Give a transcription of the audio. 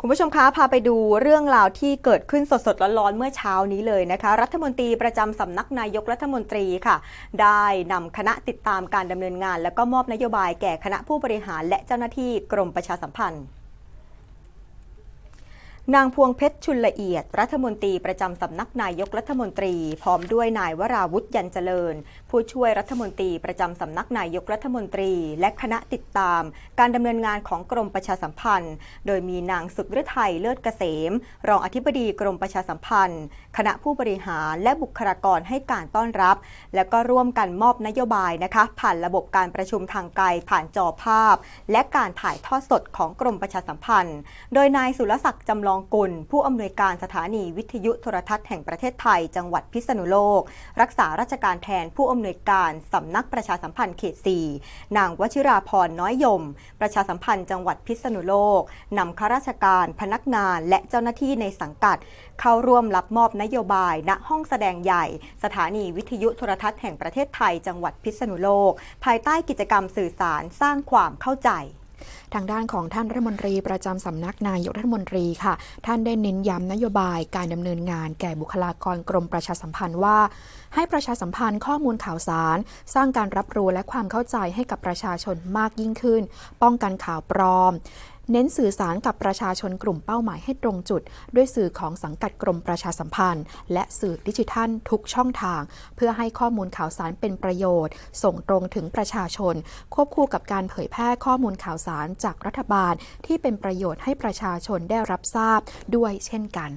คุณผู้ชมคะพาไปดูเรื่องราวที่เกิดขึ้นสดๆร้อนๆเมื่อเช้านี้เลยนะคะ รัฐมนตรีประจำสำนักนายกรัฐมนตรีค่ะ ได้นำคณะติดตามการดำเนินงาน แล้วก็มอบนโยบายแก่คณะผู้บริหารและเจ้าหน้าที่กรมประชาสัมพันธ์ นางพวงเพชรชุนละเอียด รัฐมนตรีประจำสำนักนายกรัฐมนตรี พร้อมด้วยนายวราวุฒิยันเจริญ ผู้ช่วยรัฐมนตรีประจำสำนักนายกรัฐมนตรี และคณะติดตาม การดำเนินงานของกรมประชาสัมพันธ์ โดยมีนางสุดฤทัยเลิศเกษม รองอธิบดีกรมประชาสัมพันธ์ คณะผู้บริหารและบุคลากรให้การต้อนรับ และก็ร่วมกันมอบนโยบายนะคะ ผ่านระบบการประชุมทางไกลผ่านจอภาพ และการถ่ายทอดสดของกรมประชาสัมพันธ์ โดยนายสุรศักดิ์จำลองกุล ผู้อำนวยการสถานีวิทยุโทรทัศน์แห่งประเทศไทย จังหวัดพิษณุโลก รักษาราชการแทนผู้อำนวยการสำนักประชาสัมพันธ์เขต 4 นางวชิราพรน้อยยม ประชาสัมพันธ์จังหวัดพิษณุโลกนำข้าราชการพนักงานและเจ้าหน้าที่ในสังกัด เข้าร่วมรับมอบนโยบาย ณห้องแสดงใหญ่ สถานีวิทยุโทรทัศน์แห่งประเทศไทย จังหวัดพิษณุโลก ภายใต้กิจกรรมสื่อสารสร้างความเข้าใจ ทางด้านของท่านรัฐมนตรีประจำสำนักนายกรัฐมนตรีค่ะ ท่านได้เน้นย้ำนโยบายการดำเนินงานแก่บุคลากรกรมประชาสัมพันธ์ว่า ให้ประชาสัมพันธ์ข้อมูลข่าวสาร สร้างการรับรู้และความเข้าใจให้กับประชาชนมากยิ่งขึ้น ป้องกันข่าวปลอม เน้นสื่อสารกับประชาชนกลุ่มเป้าหมายให้ตรงจุด ด้วยสื่อของสังกัดกรมประชาสัมพันธ์ และสื่อดิจิทัลทุกช่องทาง เพื่อให้ข้อมูลข่าวสารเป็นประโยชน์ ส่งตรงถึงประชาชน ควบคู่กับการเผยแพร่ข้อมูลข่าวสารจากรัฐบาล ที่เป็นประโยชน์ให้ประชาชนได้รับทราบด้วยเช่นกัน